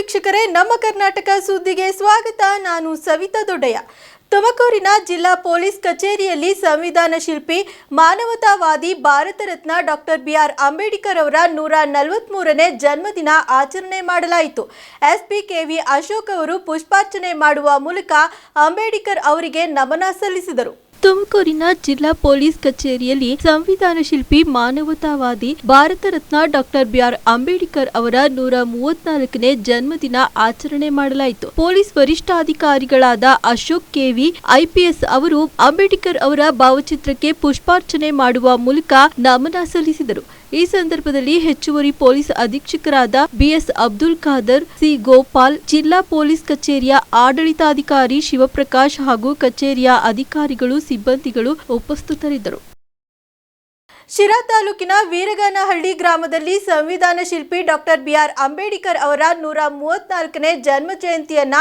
ವೀಕ್ಷಕರೇ, ನಮ್ಮ ಕರ್ನಾಟಕ ಸುದ್ದಿಗೆ ಸ್ವಾಗತ. ನಾನು ಸವಿತಾ ದೊಡ್ಡಯ್ಯ. ತುಮಕೂರಿನ ಜಿಲ್ಲಾ ಪೊಲೀಸ್ ಕಚೇರಿಯಲ್ಲಿ ಸಂವಿಧಾನ ಶಿಲ್ಪಿ, ಮಾನವತಾವಾದಿ ಭಾರತ ರತ್ನ ಡಾಕ್ಟರ್ ಬಿಆರ್ ಅಂಬೇಡ್ಕರ್ ಅವರ ನೂರ ನಲವತ್ಮೂರನೇ ಜನ್ಮದಿನ ಆಚರಣೆ ಮಾಡಲಾಯಿತು. ಎಸ್ಪಿ ಕೆವಿ ಅಶೋಕ್ ಅವರು ಪುಷ್ಪಾರ್ಚನೆ ಮಾಡುವ ಮೂಲಕ ಅಂಬೇಡ್ಕರ್ ಅವರಿಗೆ ನಮನ ಸಲ್ಲಿಸಿದರು. ತುಮಕೂರಿನ ಜಿಲ್ಲಾ ಪೊಲೀಸ್ ಕಚೇರಿಯಲ್ಲಿ ಸಂವಿಧಾನ ಶಿಲ್ಪಿ ಮಾನವತಾವಾದಿ ಭಾರತ ರತ್ನ ಡಾಕ್ಟರ್ ಬಿಆರ್ ಅಂಬೇಡ್ಕರ್ ಅವರ ನೂರ ಮೂವತ್ನಾಲ್ಕನೇ ಜನ್ಮದಿನ ಆಚರಣೆ ಮಾಡಲಾಯಿತು. ಪೊಲೀಸ್ ವರಿಷ್ಠಾಧಿಕಾರಿಗಳಾದ ಅಶೋಕ್ ಕೆವಿ ಐಪಿಎಸ್ ಅವರು ಅಂಬೇಡ್ಕರ್ ಅವರ ಭಾವಚಿತ್ರಕ್ಕೆ ಪುಷ್ಪಾರ್ಚನೆ ಮಾಡುವ ಮೂಲಕ ನಮನ ಸಲ್ಲಿಸಿದರು. ಈ ಸಂದರ್ಭದಲ್ಲಿ ಹೆಚ್ಚುವರಿ ಪೊಲೀಸ್ ಅಧೀಕ್ಷಕರಾದ ಬಿಎಸ್ ಅಬ್ದುಲ್ ಖಾದರ್, ಸಿ ಗೋಪಾಲ್, ಜಿಲ್ಲಾ ಪೊಲೀಸ್ ಕಚೇರಿಯ ಆಡಳಿತಾಧಿಕಾರಿ ಶಿವಪ್ರಕಾಶ್ ಹಾಗೂ ಕಚೇರಿಯ ಅಧಿಕಾರಿಗಳು, ಸಿಬ್ಬಂದಿಗಳು ಉಪಸ್ಥಿತರಿದ್ದರು. ಶಿರಾ ತಾಲೂಕಿನ ವೀರಗಾನಹಳ್ಳಿ ಗ್ರಾಮದಲ್ಲಿ ಸಂವಿಧಾನ ಶಿಲ್ಪಿ ಡಾಕ್ಟರ್ ಬಿಆರ್ ಅಂಬೇಡ್ಕರ್ ಅವರ ನೂರ ಮೂವತ್ನಾಲ್ಕನೇ ಜನ್ಮ ಜಯಂತಿಯನ್ನ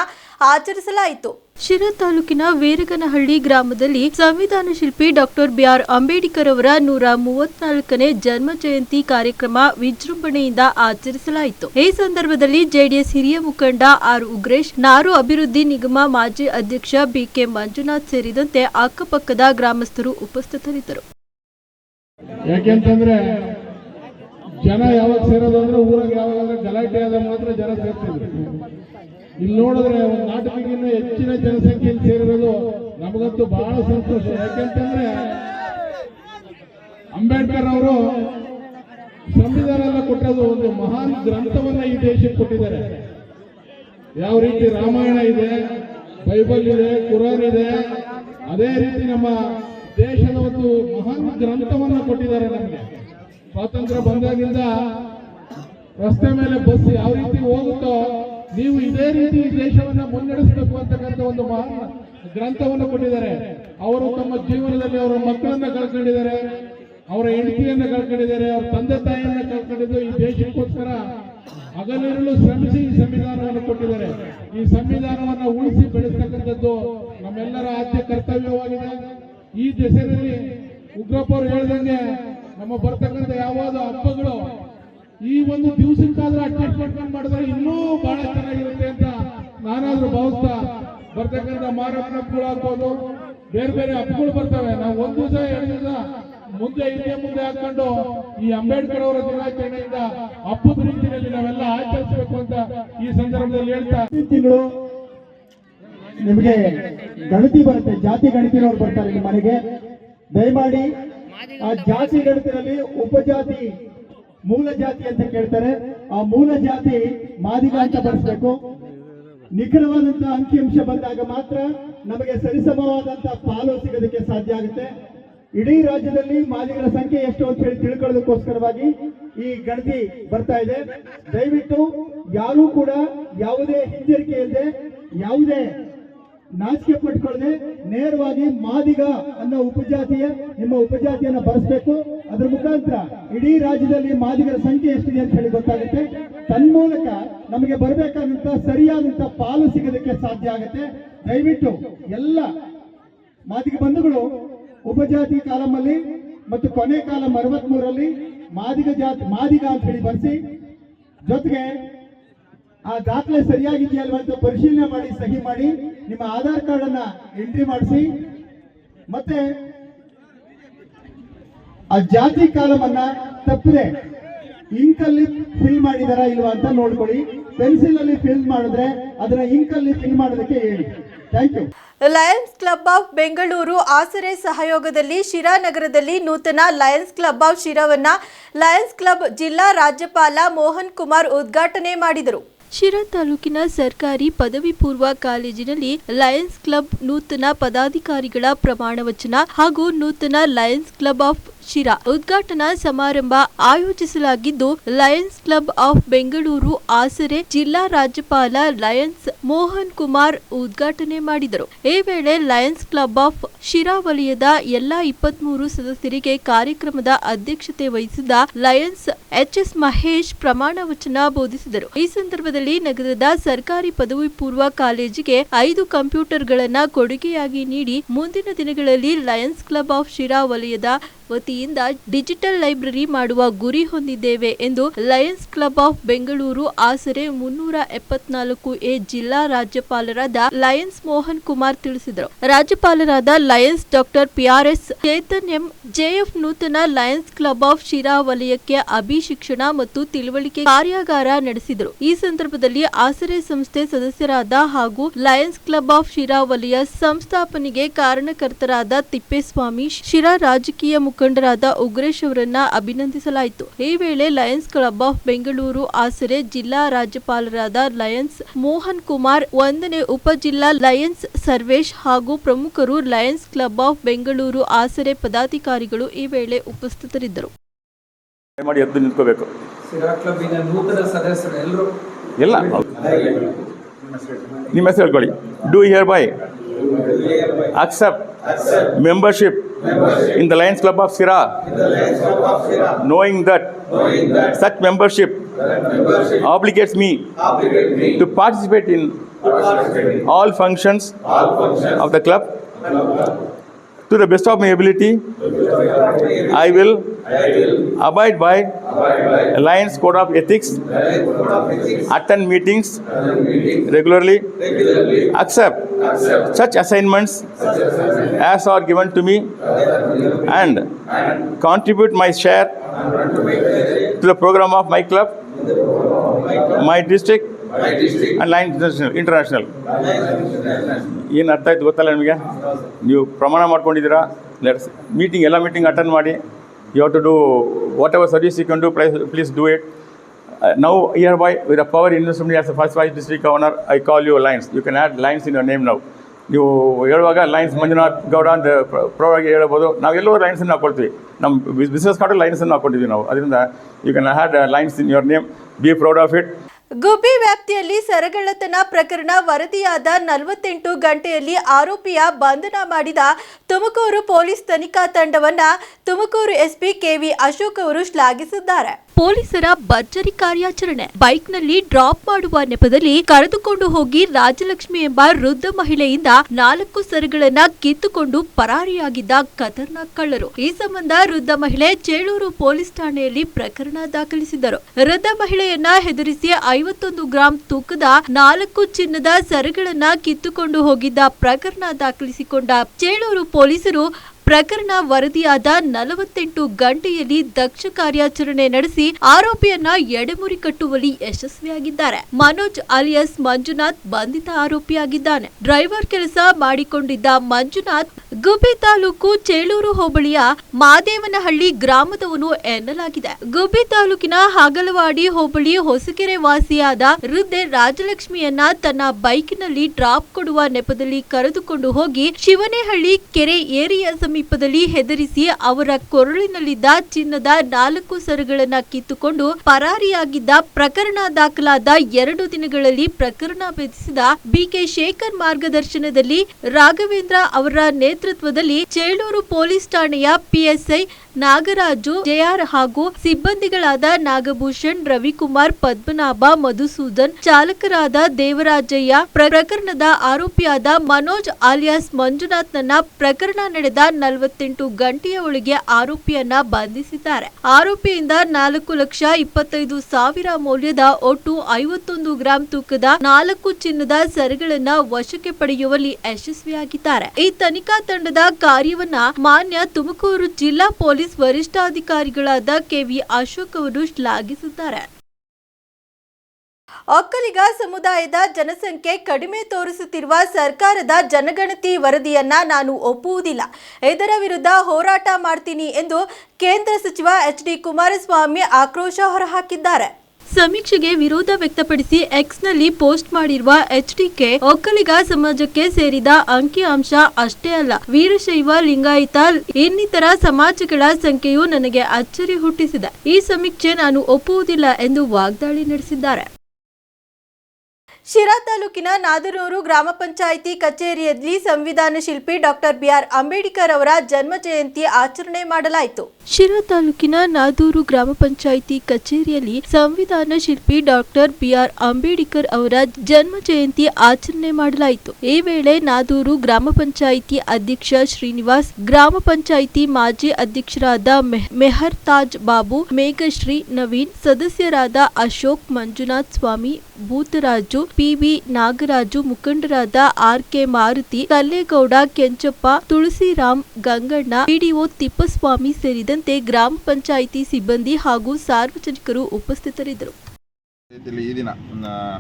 ಆಚರಿಸಲಾಯಿತು. ಶಿರಾ ತಾಲೂಕಿನ ವೀರಗನಹಳ್ಳಿ ಗ್ರಾಮದಲ್ಲಿ ಸಂವಿಧಾನ ಶಿಲ್ಪಿ ಡಾಕ್ಟರ್ ಬಿಆರ್ ಅಂಬೇಡ್ಕರ್ ಅವರ ನೂರ ಮೂವತ್ನಾಲ್ಕನೇ ಜನ್ಮ ಜಯಂತಿ ಕಾರ್ಯಕ್ರಮ ವಿಜೃಂಭಣೆಯಿಂದ ಆಚರಿಸಲಾಯಿತು. ಈ ಸಂದರ್ಭದಲ್ಲಿ ಜೆಡಿಎಸ್ ಹಿರಿಯ ಮುಖಂಡ ಆರ್ ಉಗ್ರೇಶ್, ನಾರು ಅಭಿವೃದ್ಧಿ ನಿಗಮ ಮಾಜಿ ಅಧ್ಯಕ್ಷ ಬಿಕೆ ಮಂಜುನಾಥ್ ಸೇರಿದಂತೆ ಅಕ್ಕಪಕ್ಕದ ಗ್ರಾಮಸ್ಥರು ಉಪಸ್ಥಿತರಿದ್ದರು. ಯಾಕೆಂತಂದ್ರೆ ಜನ ಯಾವಾಗ ಸೇರೋದು ಅಂದ್ರೆ ಊರಾಗ ಯಾವಾಗ ಗಲಾಟೆ ಆದ ಮಾತ್ರ ಜನ ಸೇರ್ತಿದ್ರು. ಇಲ್ಲಿ ನೋಡಿದ್ರೆ ಒಂದು ನಾಟಕಕ್ಕಿಂತ ಹೆಚ್ಚಿನ ಜನಸಂಖ್ಯೆಯಲ್ಲಿ ಸೇರಿರೋದು ನಮಗಂತೂ ಬಹಳ ಸಂತೋಷ. ಯಾಕೆಂತಂದ್ರೆ ಅಂಬೇಡ್ಕರ್ ಅವರು ಸಂವಿಧಾನ ಕೊಟ್ಟಿರೋದು ಒಂದು ಮಹಾನ್ ಗ್ರಂಥವನ್ನ ಈ ದೇಶಕ್ಕೆ ಕೊಟ್ಟಿದ್ದಾರೆ. ಯಾವ ರೀತಿ ರಾಮಾಯಣ ಇದೆ, ಬೈಬಲ್ ಇದೆ, ಕುರಾನ್ ಇದೆ, ಅದೇ ರೀತಿ ನಮ್ಮ ದೇಶದ ಒಂದು ಮಹಾನ್ ಗ್ರಂಥವನ್ನ ಕೊಟ್ಟಿದ್ದಾರೆ ನಮಗೆ. ಸ್ವಾತಂತ್ರ್ಯ ಬಂದಾಗಿಂದ ರಸ್ತೆ ಮೇಲೆ ಬಸ್ ಯಾವ ರೀತಿ ಹೋಗುತ್ತೋ ನೀವು ಇದೇ ರೀತಿ ದೇಶವನ್ನ ಮುನ್ನಡೆಸಬೇಕು ಅಂತಕ್ಕಂಥ ಒಂದು ಮಹಾನ್ ಗ್ರಂಥವನ್ನು ಕೊಟ್ಟಿದ್ದಾರೆ. ಅವರು ತಮ್ಮ ಜೀವನದಲ್ಲಿ ಅವರ ಮಕ್ಕಳನ್ನ ಕಳ್ಕೊಂಡಿದ್ದಾರೆ, ಅವರ ಹೆಂಡತಿಯನ್ನ ಕಳ್ಕೊಂಡಿದ್ದಾರೆ, ಅವರ ತಂದೆ ತಾಯಿಯನ್ನ ಕಳ್ಕೊಂಡಿದ್ದು ಈ ದೇಶಕ್ಕೋಸ್ಕರ ಹಗಲಿರಲು ಶ್ರಮಿಸಿ ಈ ಸಂವಿಧಾನವನ್ನು ಕೊಟ್ಟಿದ್ದಾರೆ. ಈ ಸಂವಿಧಾನವನ್ನ ಉಳಿಸಿ ಬೆಳೆಸ್ತಕ್ಕಂಥದ್ದು ನಮ್ಮೆಲ್ಲರ ಆದ್ಯ ಕರ್ತವ್ಯವಾಗಿದೆ. ಈ ದೇಶದಲ್ಲಿ ಉಗ್ರಪ್ಪ ಅವರು ಹೇಳ್ದಂಗೆ ನಮ್ಮ ಬರ್ತಕ್ಕಂಥ ಯಾವಾಗ ಹಬ್ಬಗಳು, ಈ ಒಂದು ದಿವಸಕ್ಕಾದ್ರೂ ಅಡ್ಜಸ್ಟ್ ಮಾಡ್ಕೊಂಡು ಮಾಡಿದ್ರೆ ಇನ್ನೂ ಬಹಳ ಚೆನ್ನಾಗಿರುತ್ತೆ ಅಂತ ನಾನಾದ್ರೂ ಭಾವಿಸ್ತಾ ಬರ್ತಕ್ಕಂಥ ಮಾರಪ್ಪನ ಹಬ್ಬಗಳು ಆಗ್ಬೋದು, ಬೇರೆ ಬೇರೆ ಹಬ್ಬಗಳು ಬರ್ತವೆ. ನಾವು ಒಂದು ದಿವಸ, ಎರಡು ದಿವಸ ಮುಂದೆ ಹಿಂದೆ ಮುಂದೆ ಹಾಕೊಂಡು ಈ ಅಂಬೇಡ್ಕರ್ ಅವರ ದಿನಾಚರಣೆಯಿಂದ ಹಬ್ಬದ ರೀತಿಯಲ್ಲಿ ನಾವೆಲ್ಲ ಆಚರಿಸಬೇಕು ಅಂತ ಈ ಸಂದರ್ಭದಲ್ಲಿ ಹೇಳ್ತಾ ತಿಂಗಳು ನಿಮಗೆ ಗಣತಿ ಬರುತ್ತೆ, ಜಾತಿ ಗಣತಿನವ್ರು ಬರ್ತಾರೆ ನಿಮ್ಮ ಮನೆಗೆ. ದಯಮಾಡಿ ಆ ಜಾತಿ ಗಣತಿನಲ್ಲಿ ಉಪಜಾತಿ, ಮೂಲ ಜಾತಿ ಅಂತ ಕೇಳ್ತಾರೆ. ಆ ಮೂಲ ಜಾತಿ ಮಾದಿಗ ಅಂತ ಬರ್ಸ್ಬೇಕು ನಿಖರವಾದಂತ ಅಂಕಿಅಂಶ ಬಂದಾಗ ಮಾತ್ರ ನಮಗೆ ಸರಿಸಮವಾದಂತ ಪಾಲು ಸಿಗೋದಕ್ಕೆ ಸಾಧ್ಯ ಆಗುತ್ತೆ. ಇಡೀ ರಾಜ್ಯದಲ್ಲಿ ಮಾದಿಗರ ಸಂಖ್ಯೆ ಎಷ್ಟು ಅಂತ ಹೇಳಿ ತಿಳ್ಕೊಳ್ಳೋದಕ್ಕೋಸ್ಕರವಾಗಿ ಈ ಗಣತಿ ಬರ್ತಾ ಇದೆ. ದಯವಿಟ್ಟು ಯಾರೂ ಕೂಡ ಯಾವುದೇ ಹಿಂಜರಿಕೆ ಇಲ್ಲದೆ, ಯಾವುದೇ ನಾಚಿಕೆ ಪಟ್ಕೊಳ್ಳದೆ ನೇರವಾಗಿ ಮಾದಿಗ ಅನ್ನೋ ಉಪಜಾತಿಯ, ನಿಮ್ಮ ಉಪಜಾತಿಯನ್ನ ಬರೆಸಬೇಕು ಅದ್ರ ಮುಖಾಂತರ ಇಡೀ ರಾಜ್ಯದಲ್ಲಿ ಮಾದಿಗರ ಸಂಖ್ಯೆ ಎಷ್ಟಿದೆ ಅಂತ ಹೇಳಿ ಗೊತ್ತಾಗುತ್ತೆ. ತನ್ಮೂಲಕ ನಮಗೆ ಬರಬೇಕಾದಂತ ಸರಿಯಾದಂತ ಪಾಲು ಸಿಗೋದಕ್ಕೆ ಸಾಧ್ಯ ಆಗುತ್ತೆ. ದಯವಿಟ್ಟು ಎಲ್ಲ ಮಾದಿಗ ಬಂಧುಗಳು ಉಪಜಾತಿ ಕಾಲಮಲ್ಲಿ ಮತ್ತು ಕೊನೆ ಕಾಲಂ ಅರವತ್ಮೂರಲ್ಲಿ ಮಾದಿಗ ಜಾತಿ ಮಾದಿಗ ಅಂತ ಹೇಳಿ ಬರೆಸಿ. ಜೊತೆಗೆ ಆ ದಾಖಲೆ ಸರಿಯಾಗಿದೆಯಲ್ವ ಅಂತ ಪರಿಶೀಲನೆ ಮಾಡಿ, ಸಹಿ ಮಾಡಿ, ನಿಮ್ಮ ಆಧಾರ್ ಕಾರ್ಡ್ ಅನ್ನ ಎಂಟ್ರಿ ಮಾಡಿಸಿ. ಮತ್ತೆ ಆ ಜಾತಿ ಕಾಲಮ್ ಅನ್ನ ತಪ್ಪದೆ ಇಂಕಲ್ಲಿ ಫಿಲ್ ಮಾಡಿದಾರಾ ಇಲ್ವಾ ಅಂತ ನೋಡ್ಕೊಳ್ಳಿ. ಪೆನ್ಸಿಲ್ ಅಲ್ಲಿ ಫಿಲ್ ಮಾಡಿದ್ರೆ ಅದನ್ನ ಇಂಕಲ್ಲಿ ಫಿಲ್ ಮಾಡೋದಕ್ಕೆ ಹೇಳಿ. Thank you Lions Club of Bengaluru ಆಸರೆ ಸಹಯೋಗದಲ್ಲಿ ಶಿರಾ ನಗರದಲ್ಲಿ ನೂತನ ಲಯನ್ಸ್ ಕ್ಲಬ್ ಆಫ್ ಶಿರಾವನ್ನ ಲಯನ್ಸ್ ಕ್ಲಬ್ ಜಿಲ್ಲಾ ರಾಜ್ಯಪಾಲ ಮೋಹನ್ ಕುಮಾರ್ ಉದ್ಘಾಟನೆ ಮಾಡಿದರು. ಶಿರಾ ತಾಲೂಕಿನ ಸರ್ಕಾರಿ ಪದವಿ ಪೂರ್ವ ಕಾಲೇಜಿನಲ್ಲಿ ಲಯನ್ಸ್ ಕ್ಲಬ್ ನೂತನ ಪದಾಧಿಕಾರಿಗಳ ಪ್ರಮಾಣ ವಚನ ಹಾಗೂ ನೂತನ ಲಯನ್ಸ್ ಕ್ಲಬ್ ಆಫ್ ಶಿರಾ ಉದ್ಘಾಟನಾ ಸಮಾರಂಭ ಆಯೋಜಿಸಲಾಗಿದ್ದು ಲಯನ್ಸ್ ಕ್ಲಬ್ ಆಫ್ ಬೆಂಗಳೂರು ಆಸರೆ ಜಿಲ್ಲಾ ರಾಜ್ಯಪಾಲ ಲಯನ್ಸ್ ಮೋಹನ್ ಕುಮಾರ್ ಉದ್ಘಾಟನೆ ಮಾಡಿದರು. ಈ ವೇಳೆ ಲಯನ್ಸ್ ಕ್ಲಬ್ ಆಫ್ ಶಿರಾ ವಲಯದ ಎಲ್ಲಾ ಇಪ್ಪತ್ಮೂರು ಸದಸ್ಯರಿಗೆ ಕಾರ್ಯಕ್ರಮದ ಅಧ್ಯಕ್ಷತೆ ವಹಿಸಿದ ಲಯನ್ಸ್ ಎಚ್ ಎಸ್ ಮಹೇಶ್ ಪ್ರಮಾಣ ವಚನ ಬೋಧಿಸಿದರು. ಈ ಸಂದರ್ಭದಲ್ಲಿ ನಗರದ ಸರ್ಕಾರಿ ಪದವಿ ಪೂರ್ವ ಕಾಲೇಜಿಗೆ ಐದು ಕಂಪ್ಯೂಟರ್ಗಳನ್ನು ಕೊಡುಗೆಯಾಗಿ ನೀಡಿ ಮುಂದಿನ ದಿನಗಳಲ್ಲಿ ಲಯನ್ಸ್ ಕ್ಲಬ್ ಆಫ್ ಶಿರಾ ವಲಯದ ವತಿಯಿಂದ ಡಿಜಿಟಲ್ ಲೈಬ್ರರಿ ಮಾಡುವ ಗುರಿ ಹೊಂದಿದ್ದೇವೆ ಎಂದು ಲಯನ್ಸ್ ಕ್ಲಬ್ ಆಫ್ ಬೆಂಗಳೂರು ಆಸರೆ ಮುನ್ನೂರ ಎಪ್ಪತ್ನಾಲ್ಕು ಎ ಜಿಲ್ಲಾ ರಾಜ್ಯಪಾಲರಾದ ಲಯನ್ಸ್ ಮೋಹನ್ ಕುಮಾರ್ ತಿಳಿಸಿದರು. ರಾಜ್ಯಪಾಲರಾದ lions doctor PRS Chetan M JF ನೂತನ ಲಯನ್ಸ್ ಕ್ಲಬ್ ಆಫ್ ಶಿರಾ ವಲಯಕ್ಕೆ ಅಭಿಶಿಕ್ಷಣ ಮತ್ತು ತಿಳುವಳಿಕೆ ಕಾರ್ಯಾಗಾರ ನಡೆಸಿದರು. ಈ ಸಂದರ್ಭದಲ್ಲಿ ಆಸರೆ ಸಂಸ್ಥೆ ಸದಸ್ಯರಾದ ಹಾಗೂ ಲಯನ್ಸ್ ಕ್ಲಬ್ ಆಫ್ ಶಿರಾ ವಲಯ ಸಂಸ್ಥಾಪನೆಗೆ ಕಾರಣಕರ್ತರಾದ ತಿಪ್ಪೇಸ್ವಾಮಿ, ಶಿರಾ ರಾಜಕೀಯ ಮುಖಂಡರಾದ ಉಗ್ರೇಶ್ ಅವರನ್ನ ಅಭಿನಂದಿಸಲಾಯಿತು. ಈ ವೇಳೆ ಲಯನ್ಸ್ ಕ್ಲಬ್ ಆಫ್ ಬೆಂಗಳೂರು ಆಸರೆ ಜಿಲ್ಲಾ ರಾಜ್ಯಪಾಲರಾದ ಲಯನ್ಸ್ ಮೋಹನ್ ಕುಮಾರ್ ಒಂದನೇ ಉಪಜಿಲ್ಲಾ ಲಯನ್ಸ್ ಸರ್ವೇಶ್ ಹಾಗೂ ಪ್ರಮುಖರು ಲಯನ್ಸ್ ಕ್ಲಬ್ ಆಫ್ ಬೆಂಗಳೂರು ಆಸರೆ ಪದಾಧಿಕಾರಿಗಳು ಈ ವೇಳೆ ಉಪಸ್ಥಿತರಿದ್ದರು. ಮಾಡಿ ಎದ್ದು ನಿಂತ್ಕೋಬೇಕು. ಸಿರಾ ಕ್ಲಬ್ಬಿನ ನೂತನ ಸದಸ್ಯರು ಎಲ್ಲರೂ ಎಲ್ಲ ನಿಮ್ಮ ಹೆಸರು ಹೇಳ್ಕೊಳ್ಳಿ. Do hereby accept membership in the Lions Club of Sirah, knowing that such membership obligates me to participate in all functions of the club to the best of my ability i will abide by alliance code of ethics attend meetings regularly accept such assignments as are given to me and contribute my share to the program of my club my district and line international international ಏನು ಅರ್ಥ ಆಯ್ತು ಗೊತ್ತಲ್ಲ ನಿಮಗೆ? ನೀವು ಪ್ರಮಾಣ ಮಾಡ್ಕೊಂಡಿದ್ದೀರಾ? Let's meeting ಎಲ್ಲ meeting attend ಮಾಡಿ. You have to do whatever service you can do please please do it now hereby with a power investment as first vice district governor I call you Lions you can add Lions in your name ನಾವು ನೀವು ಹೇಳುವಾಗ lines Manjunath Gowda ಅಂತ ಆಗಿ ಹೇಳ್ಬೋದು ನಾವು ಎಲ್ಲೋ ಲೈನ್ಸನ್ನು ಹಾಕೊಳ್ತೀವಿ. ನಮ್ಮ business card ಲೈನ್ಸನ್ನು ಹಾಕೊಂಡಿದ್ದೀವಿ ನಾವು. ಅದರಿಂದ you can had Lions in your name be proud of it Gubbi ವ್ಯಾಪ್ತಿಯಲ್ಲಿ ಸರಗಳ್ಳತನ ಪ್ರಕರಣ ವರದಿಯಾದ ನಲವತ್ತೆಂಟು ಗಂಟೆಯಲ್ಲಿ ಆರೋಪಿಯ ಬಂಧನ ಮಾಡಿದ ತುಮಕೂರು ಪೊಲೀಸ್ ತನಿಖಾ ತಂಡವನ್ನು ತುಮಕೂರು ಎಸ್ಪಿ ಕೆವಿ ಅಶೋಕ್ ಅವರು ಶ್ಲಾಘಿಸಿದ್ದಾರೆ. ಪೊಲೀಸರ ಭರ್ಜರಿ ಕಾರ್ಯಾಚರಣೆ. ಬೈಕ್ನಲ್ಲಿ ಡ್ರಾಪ್ ಮಾಡುವ ನೆಪದಲ್ಲಿ ಕರೆದುಕೊಂಡು ಹೋಗಿ ರಾಜಲಕ್ಷ್ಮಿ ಎಂಬ ವೃದ್ಧ ಮಹಿಳೆಯಿಂದ ನಾಲ್ಕು ಸರಗಳನ್ನ ಕಿತ್ತುಕೊಂಡು ಪರಾರಿಯಾಗಿದ್ದ ಖತರ್ನಾಕ್ ಕಳ್ಳರು. ಈ ಸಂಬಂಧ ವೃದ್ಧ ಮಹಿಳೆ ಚೇಳೂರು ಪೊಲೀಸ್ ಠಾಣೆಯಲ್ಲಿ ಪ್ರಕರಣ ದಾಖಲಿಸಿದ್ದರು. ವೃದ್ಧ ಮಹಿಳೆಯನ್ನ ಹೆದರಿಸಿ ಐವತ್ತೊಂದು ಗ್ರಾಂ ತೂಕದ ನಾಲ್ಕು ಚಿನ್ನದ ಸರಗಳನ್ನ ಕಿತ್ತುಕೊಂಡು ಹೋಗಿದ್ದ ಪ್ರಕರಣ ದಾಖಲಿಸಿಕೊಂಡ ಚೇಳೂರು ಪೊಲೀಸರು ಪ್ರಕರಣ ವರದಿಯಾದ ನಲವತ್ತೆಂಟು ಗಂಟೆಯಲ್ಲಿ ದಕ್ಷ ಕಾರ್ಯಾಚರಣೆ ನಡೆಸಿ ಆರೋಪಿಯನ್ನ ಎಡೆಮುರಿ ಕಟ್ಟುವಲ್ಲಿ ಯಶಸ್ವಿಯಾಗಿದ್ದಾರೆ. ಮನೋಜ್ ಅಲಿಯಸ್ ಮಂಜುನಾಥ್ ಬಂಧಿತ ಆರೋಪಿಯಾಗಿದ್ದಾನೆ. ಡ್ರೈವರ್ ಕೆಲಸ ಮಾಡಿಕೊಂಡಿದ್ದ ಮಂಜುನಾಥ್ ಗುಬ್ಬಿ ತಾಲೂಕು ಚೇಳೂರು ಹೋಬಳಿಯ ಮಾದೇವನಹಳ್ಳಿ ಗ್ರಾಮದವನು ಎನ್ನಲಾಗಿದೆ. ಗುಬ್ಬಿ ತಾಲೂಕಿನ ಹಾಗಲವಾಡಿ ಹೋಬಳಿ ಹೊಸಕೆರೆ ವಾಸಿಯಾದ ವೃದ್ಧೆ ರಾಜಲಕ್ಷ್ಮಿಯನ್ನ ತನ್ನ ಬೈಕಿನಲ್ಲಿ ಡ್ರಾಪ್ ಕೊಡುವ ನೆಪದಲ್ಲಿ ಕರೆದುಕೊಂಡು ಹೋಗಿ ಶಿವನೇಹಳ್ಳಿ ಕೆರೆ ಏರಿಯ ಸಮೀಪದಲ್ಲಿ ಹೆದರಿಸಿ ಅವರ ಕೊರಳಿನಲ್ಲಿದ್ದ ಚಿನ್ನದ ನಾಲ್ಕು ಸರಗಳನ್ನ ಕಿತ್ತುಕೊಂಡು ಪರಾರಿಯಾಗಿದ್ದ ಪ್ರಕರಣ ದಾಖಲಾದ ಎರಡು ದಿನಗಳಲ್ಲಿ ಪ್ರಕರಣ ಭೇದಿಸಿದ ಬಿಕೆ ಶೇಖರ್ ಮಾರ್ಗದರ್ಶನದಲ್ಲಿ ರಾಘವೇಂದ್ರ ಅವರ ನೇತೃತ್ವದಲ್ಲಿ ಚೇಳೂರು ಪೊಲೀಸ್ ಠಾಣೆಯ ಪಿಎಸ್ಐ ನಾಗರಾಜು, ಜೆಆರ್ ಹಾಗೂ ಸಿಬ್ಬಂದಿಗಳಾದ ನಾಗಭೂಷಣ್, ರವಿಕುಮಾರ್, ಪದ್ಮನಾಭ, ಮಧುಸೂದನ್, ಚಾಲಕರಾದ ದೇವರಾಜಯ್ಯ ಪ್ರಕರಣದ ಆರೋಪಿಯಾದ ಮನೋಜ್ ಆಲಿಯಾಸ್ ಮಂಜುನಾಥ್ನನ್ನ ಪ್ರಕರಣ ನಡೆದ ನಲವತ್ತೆಂಟು ಗಂಟೆಯ ಒಳಗೆ ಆರೋಪಿಯನ್ನ ಬಂಧಿಸಿದ್ದಾರೆ. ಆರೋಪಿಯಿಂದ ನಾಲ್ಕು ಲಕ್ಷ ಇಪ್ಪತ್ತೈದು ಸಾವಿರ ಮೌಲ್ಯದ ಒಟ್ಟು ಐವತ್ತೊಂದು ಗ್ರಾಂ ತೂಕದ ನಾಲ್ಕು ಚಿನ್ನದ ಸರಿಗಳನ್ನ ವಶಕ್ಕೆ ಪಡೆಯುವಲ್ಲಿ ಯಶಸ್ವಿಯಾಗಿದ್ದಾರೆ. ಈ ತನಿಖಾ ತಂಡದ ಕಾರ್ಯವನ್ನ ಮಾನ್ಯ ತುಮಕೂರು ಜಿಲ್ಲಾ ಪೊಲೀಸ್ ವರಿಷ್ಠಾಧಿಕಾರಿಗಳಾದ ಕೆವಿ ಅಶೋಕ್ ಅವರು ಶ್ಲಾಘಿಸಿದ್ದಾರೆ. ಒಕ್ಕಲಿಗ ಸಮುದಾಯದ ಜನಸಂಖ್ಯೆ ಕಡಿಮೆ ತೋರಿಸುತ್ತಿರುವ ಸರ್ಕಾರದ ಜನಗಣತಿ ವರದಿಯನ್ನ ನಾನು ಒಪ್ಪುವುದಿಲ್ಲ. ಇದರ ವಿರುದ್ಧ ಹೋರಾಟ ಮಾಡ್ತೀನಿ ಎಂದು ಕೇಂದ್ರ ಸಚಿವ ಎಚ್ ಡಿ ಕುಮಾರಸ್ವಾಮಿ ಆಕ್ರೋಶ ಹೊರಹಾಕಿದ್ದಾರೆ. ಸಮೀಕ್ಷೆಗೆ ವಿರೋಧ ವ್ಯಕ್ತಪಡಿಸಿ ಎಕ್ಸ್ನಲ್ಲಿ ಪೋಸ್ಟ್ ಮಾಡಿರುವ ಕೆ ಒಕ್ಕಲಿಗ ಸಮಾಜಕ್ಕೆ ಸೇರಿದ ಅಂಕಿ ಅಂಶ ಅಷ್ಟೇ ಅಲ್ಲ. ವೀರಶೈವ ಲಿಂಗಾಯತ ಇನ್ನಿತರ ಸಮಾಜಗಳ ಸಂಖ್ಯೆಯು ನನಗೆ ಅಚ್ಚರಿ ಹುಟ್ಟಿಸಿದೆ. ಈ ಸಮೀಕ್ಷೆ ನಾನು ಒಪ್ಪುವುದಿಲ್ಲ ಎಂದು ವಾಗ್ದಾಳಿ ನಡೆಸಿದ್ದಾರೆ. ಶಿರಾ ತಾಲೂಕಿನ ನಾದನೂರು ಗ್ರಾಮ ಪಂಚಾಯಿತಿ ಕಚೇರಿಯಲ್ಲಿ ಸಂವಿಧಾನ ಶಿಲ್ಪಿ ಡಾಕ್ಟರ್ ಬಿಆರ್ ಅಂಬೇಡ್ಕರ್ ಅವರ ಜನ್ಮ ಜಯಂತಿ ಆಚರಣೆ ಮಾಡಲಾಯಿತು. ಶಿರಾ ತಾಲೂಕಿನ ನಾದೂರು ಗ್ರಾಮ ಪಂಚಾಯಿತಿ ಕಚೇರಿಯಲ್ಲಿ ಸಂವಿಧಾನ ಶಿಲ್ಪಿ ಡಾಕ್ಟರ್ ಬಿಆರ್ ಅಂಬೇಡ್ಕರ್ ಅವರ ಜನ್ಮ ಜಯಂತಿ ಆಚರಣೆ ಮಾಡಲಾಯಿತು. ಈ ವೇಳೆ ನಾದೂರು ಗ್ರಾಮ ಪಂಚಾಯಿತಿ ಅಧ್ಯಕ್ಷ ಶ್ರೀನಿವಾಸ್, ಗ್ರಾಮ ಪಂಚಾಯಿತಿ ಮಾಜಿ ಅಧ್ಯಕ್ಷರಾದ ಮೆಹ್- ಮೆಹರ್ ತಾಜ್ ಬಾಬು, ಮೇಘಶ್ರೀ ನವೀನ್, ಸದಸ್ಯರಾದ ಅಶೋಕ್ ಮಂಜುನಾಥ್ ಸ್ವಾಮಿ, ಭೂತರಾಜು ಪಿವಿ ನಾಗರಾಜು ಮುಖಂಡರಾದ R K Maruti, Kallegowda, Kenchappa, Tulsiram, Ganganna, PDO Thippaswamy ಸೇರಿದಂತೆ ಗ್ರಾಮ ಪಂಚಾಯಿತಿ ಸಿಬ್ಬಂದಿ ಹಾಗೂ ಸಾರ್ವಜನಿಕರು ಉಪಸ್ಥಿತರಿದ್ದರು. ಈ ದಿನ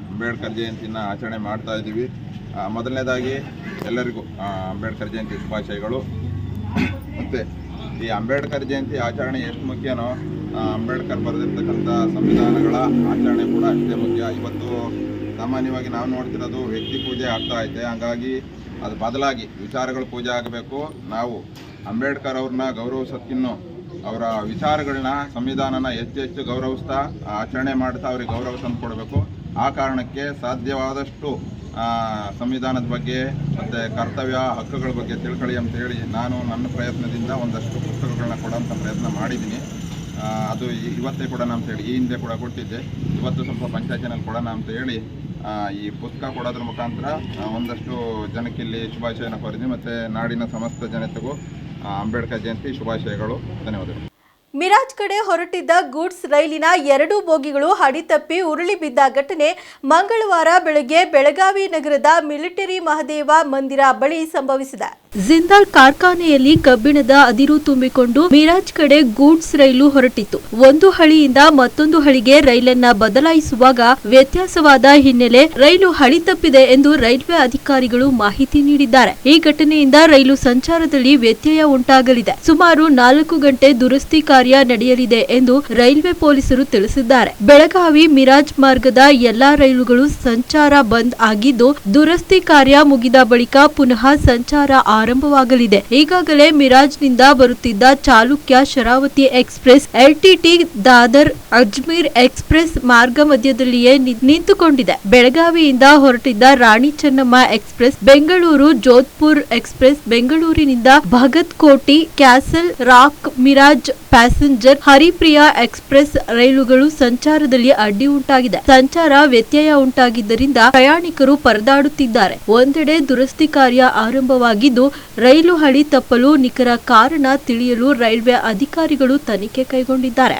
ಅಂಬೇಡ್ಕರ್ ಜಯಂತಿನ ಆಚರಣೆ ಮಾಡ್ತಾ ಇದ್ದೀವಿ. ಮೊದಲನೇದಾಗಿ ಎಲ್ಲರಿಗೂ ಅಂಬೇಡ್ಕರ್ ಜಯಂತಿ ಶುಭಾಶಯಗಳು. ಮತ್ತು ಈ ಅಂಬೇಡ್ಕರ್ ಜಯಂತಿ ಆಚರಣೆ ಎಷ್ಟು ಮುಖ್ಯನೋ ಅಂಬೇಡ್ಕರ್ ಬರೆದಿರ್ತಕ್ಕಂಥ ಸಂವಿಧಾನಗಳ ಆಚರಣೆ ಕೂಡ ಅಷ್ಟೇ ಮುಖ್ಯ. ಇವತ್ತು ಸಾಮಾನ್ಯವಾಗಿ ನಾವು ನೋಡ್ತಿರೋದು ವ್ಯಕ್ತಿ ಪೂಜೆ ಆಗ್ತಾ ಐತೆ. ಹಂಗಾಗಿ ಅದು ಬದಲಾಗಿ ವಿಚಾರಗಳ ಪೂಜೆ ಆಗಬೇಕು. ನಾವು ಅಂಬೇಡ್ಕರ್ ಅವ್ರನ್ನ ಗೌರವಿಸೋದಕ್ಕಿನ್ನು ಅವರ ವಿಚಾರಗಳನ್ನ ಸಂವಿಧಾನನ ಹೆಚ್ಚು ಹೆಚ್ಚು ಗೌರವಿಸ್ತಾ ಆಚರಣೆ ಮಾಡ್ತಾ ಅವ್ರಿಗೆ ಗೌರವ ತಂದು ಆ ಕಾರಣಕ್ಕೆ ಸಾಧ್ಯವಾದಷ್ಟು ಸಂವಿಧಾನದ ಬಗ್ಗೆ ಮತ್ತು ಕರ್ತವ್ಯ, ಹಕ್ಕುಗಳ ಬಗ್ಗೆ ತಿಳ್ಕೊಳ್ಳಿ ಅಂತೇಳಿ ನಾನು ನನ್ನ ಪ್ರಯತ್ನದಿಂದ ಒಂದಷ್ಟು ಪುಸ್ತಕಗಳನ್ನ ಕೊಡೋಂಥ ಪ್ರಯತ್ನ ಮಾಡಿದ್ದೀನಿ. ಅದು ಇವತ್ತೇ ಕೊಡೋಣ ಅಂತೇಳಿ ಈ ಹಿಂದೆ ಕೂಡ ಕೊಟ್ಟಿದ್ದೆ. ಇವತ್ತು ಸ್ವಲ್ಪ ಪಂಚಾಯತಿನಲ್ಲಿ ಕೊಡೋಣ ಅಂತ ಹೇಳಿ ಈ ಪುಸ್ತಕ ಕೊಡೋದ್ರ ಮುಖಾಂತರ ಒಂದಷ್ಟು ಜನಕ್ಕೆ ಇಲ್ಲಿ ಶುಭಾಶಯನ ಕೋರಿದ್ವಿ. ಮತ್ತು ನಾಡಿನ ಸಮಸ್ತ ಜನತೆಗೂ ಅಂಬೇಡ್ಕರ್ ಜಯಂತಿ ಶುಭಾಶಯಗಳು. ಧನ್ಯವಾದಗಳು. ಮಿರಾಜ್ ಕಡೆ ಹೊರಟಿದ್ದ ಗೂಡ್ಸ್ ರೈಲಿನ ಎರಡು ಬೋಗಿಗಳು ಹಡಿತಪ್ಪಿ ಉರುಳಿ ಬಿದ್ದ ಘಟನೆ ಮಂಗಳವಾರ ಬೆಳಗ್ಗೆ ಬೆಳಗಾವಿ ನಗರದ ಮಿಲಿಟರಿ ಮಹದೇವ ಮಂದಿರ ಬಳಿ ಸಂಭವಿಸಿದೆ. ಜಿಂದಾಲ್ ಕಾರ್ಖಾನೆಯಲ್ಲಿ ಕಬ್ಬಿಣದ ಅದಿರು ತುಂಬಿಕೊಂಡು ಮಿರಾಜ್ ಕಡೆ ಗೂಡ್ಸ್ ರೈಲು ಹೊರಟಿತ್ತು. ಒಂದು ಹಳಿಯಿಂದ ಮತ್ತೊಂದು ಹಳಿಗೆ ರೈಲನ್ನ ಬದಲಾಯಿಸುವಾಗ ವ್ಯತ್ಯಾಸವಾದ ಹಿನ್ನೆಲೆ ರೈಲು ಹಳಿ ತಪ್ಪಿದೆ ಎಂದು ರೈಲ್ವೆ ಅಧಿಕಾರಿಗಳು ಮಾಹಿತಿ ನೀಡಿದ್ದಾರೆ. ಈ ಘಟನೆಯಿಂದ ರೈಲು ಸಂಚಾರದಲ್ಲಿ ವ್ಯತ್ಯಯ ಉಂಟಾಗಲಿದೆ. ಸುಮಾರು ನಾಲ್ಕು ಗಂಟೆ ದುರಸ್ತಿ ನಡೆಯಲಿದೆ ಎಂದು ರೈಲ್ವೆ ಪೊಲೀಸರು ತಿಳಿಸಿದ್ದಾರೆ. ಬೆಳಗಾವಿ ಮಿರಾಜ್ ಮಾರ್ಗದ ಎಲ್ಲಾ ರೈಲುಗಳು ಸಂಚಾರ ಬಂದ್ ಆಗಿದ್ದು, ದುರಸ್ತಿ ಕಾರ್ಯ ಮುಗಿದ ಬಳಿಕ ಪುನಃ ಸಂಚಾರ ಆರಂಭವಾಗಲಿದೆ. ಈಗಾಗಲೇ ಮಿರಾಜ್ನಿಂದ ಬರುತ್ತಿದ್ದ Chalukya Sharavati express LTT Dadar Ajmer express ಮಾರ್ಗ ಮಧ್ಯದಲ್ಲಿಯೇ ನಿಂತುಕೊಂಡಿದೆ. ಬೆಳಗಾವಿಯಿಂದ ಹೊರಟಿದ್ದ ರಾಣಿ ಚೆನ್ನಮ್ಮ ಎಕ್ಸ್ಪ್ರೆಸ್, ಬೆಂಗಳೂರು ಜೋಧ್ಪುರ್ ಎಕ್ಸ್ಪ್ರೆಸ್, ಬೆಂಗಳೂರಿನಿಂದ Bhagat Kothi, Castle Rock Miraj passenger Haripriya express ರೈಲುಗಳು ಸಂಚಾರದಲ್ಲಿ ಅಡ್ಡಿ ಉಂಟಾಗಿದೆ. ಸಂಚಾರ ವ್ಯತ್ಯಯ ಉಂಟಾಗಿದ್ದರಿಂದ ಪ್ರಯಾಣಿಕರು ಪರದಾಡುತ್ತಿದ್ದಾರೆ. ಒಂದೆಡೆ ದುರಸ್ತಿ ಕಾರ್ಯ ಆರಂಭವಾಗಿದ್ದು, ರೈಲು ಹಳಿ ತಪ್ಪಲು ನಿಖರ ಕಾರಣ ತಿಳಿಯಲು ರೈಲ್ವೆ ಅಧಿಕಾರಿಗಳು ತನಿಖೆ ಕೈಗೊಂಡಿದ್ದಾರೆ.